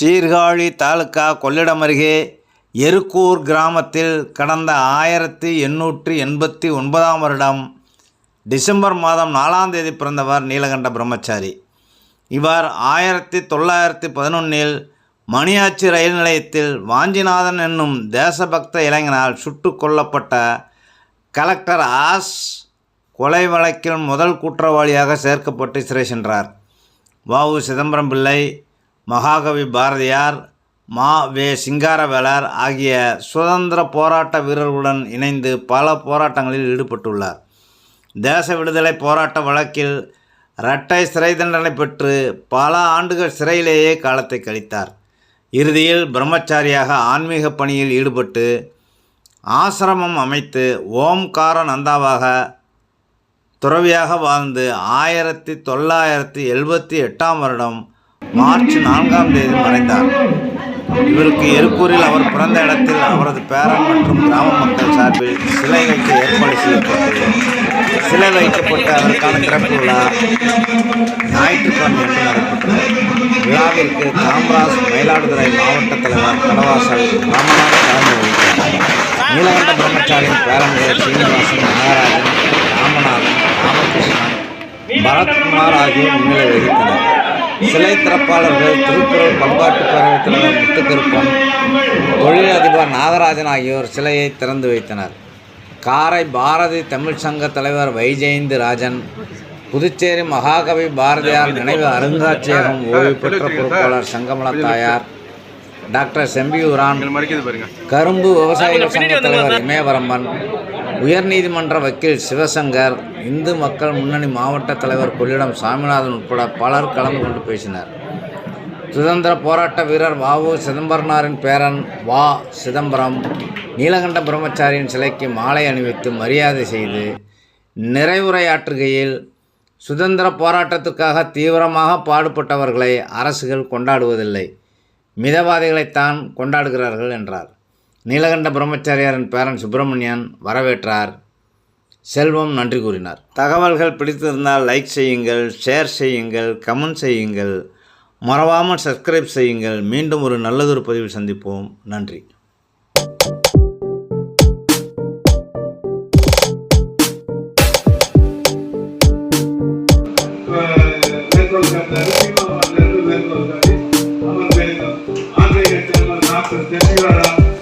சீர்காழி தாலுகா கொள்ளிடம் அருகே எருக்கூர் கிராமத்தில் கடந்த ஆயிரத்தி எண்ணூற்றி எண்பத்தி ஒன்பதாம் வருடம் டிசம்பர் மாதம் நாலாம் தேதி பிறந்தவர் நீலகண்ட பிரம்மச்சாரி. இவர் ஆயிரத்தி தொள்ளாயிரத்தி பதினொன்றில் மணியாச்சி ரயில் நிலையத்தில் வாஞ்சிநாதன் என்னும் தேசபக்த இளைஞனால் சுட்டு கொல்லப்பட்ட கலெக்டர் ஆஸ் கொலை வழக்கில் முதல் குற்றவாளியாக சேர்க்கப்பட்டு சிறை சென்றார். வாவு சிதம்பரம் பிள்ளை மகாகவி பாரதியார் மா. வே. சிங்காரவேலர் ஆகிய சுதந்திர போராட்ட வீரர்களுடன் இணைந்து பல போராட்டங்களில் ஈடுபட்டுள்ளார். தேச விடுதலை போராட்ட வழக்கில் இரட்டை சிறை தண்டனை பெற்று பல ஆண்டுகள் சிறையிலேயே காலத்தை கழித்தார். இறுதியில் பிரம்மச்சாரியாக ஆன்மீக பணியில் ஈடுபட்டு ஆசிரமம் அமைத்து ஓம்கார நந்தாவாக துறவியாக வாழ்ந்து ஆயிரத்தி தொள்ளாயிரத்தி எழுபத்தி எட்டாம் வருடம் மார்ச் நான்காம் தேதி மறைந்தார் இவருக்கு எருக்கூரில் அவர் பிறந்த இடத்தில் அவரது பேரன் மற்றும் கிராம மக்கள் சார்பில் சிலை வைக்க ஏற்பாடு செய்யப்பட்டது. சிலை வைக்கப்பட்ட அதற்கான திறப்பு விழா ஞாயிற்றுக்கிழமை என்று நடைபெற்றது. விழாவிற்கு காமராஜ் மயிலாடுதுறை மாவட்ட தலைவர் கடவாசல் ராமநாத தலைமை வகித்தார் நீலகண்ட பிரம்மச்சாரியின் பேரன்கள் சீனிவாசன் நாகராஜன் ராமநாதன் ராமகிருஷ்ணன் பரத்குமார் ஆகியோர் முன்னிலை வகித்தனர். சிலை திறப்பாளர்கள் திருக்குறள் பண்பாட்டு பேரவைத் தலைவர் முத்துக்கருப்பன் தொழிலதிபர் நாகராஜன் ஆகியோர் சிலையை திறந்து வைத்தனர். காரை பாரதி தமிழ் சங்க தலைவர் வைஜெயந்தி ராஜன் புதுச்சேரி மகாகவி பாரதியார் நினைவு அருங்காட்சியகம் ஓய்வு பெற்ற பொறுப்பாளர் சங்கமல தாயார் டாக்டர் செம்பியூரான் கரும்பு விவசாயிகள் சங்க தலைவர் இமயவரம்பன் உயர்நீதிமன்ற வக்கீல் சிவசங்கர் இந்து மக்கள் முன்னணி மாவட்ட தலைவர் கொள்ளிடம் சாமிநாதன் உட்பட பலர் கலந்து கொண்டு பேசினர். சுதந்திர போராட்ட வீரர் வாவு சிதம்பரனாரின் பேரன் வா. சிதம்பரம் நீலகண்ட பிரம்மச்சாரியின் சிலைக்கு மாலை அணிவித்து மரியாதை செய்து நிறைவுரையாற்றுகையில் சுதந்திர போராட்டத்துக்காக தீவிரமாக பாடுபட்டவர்களை அரசுகள் கொண்டாடுவதில்லை. மிதவாதிகளைத்தான் கொண்டாடுகிறார்கள் என்றார். நீலகண்ட பிரம்மச்சாரியாரின் பேரன் சுப்பிரமணியன் வரவேற்றார். செல்வம் நன்றி கூறினார். தகவல்கள் பிடித்திருந்தால் லைக் செய்யுங்கள் ஷேர் செய்யுங்கள் கமெண்ட் செய்யுங்கள். மறவாமல் சப்ஸ்கிரைப் செய்யுங்கள். மீண்டும் ஒரு நல்லதொரு பதிவு சந்திப்போம். நன்றி. ஆந்திரத்தில்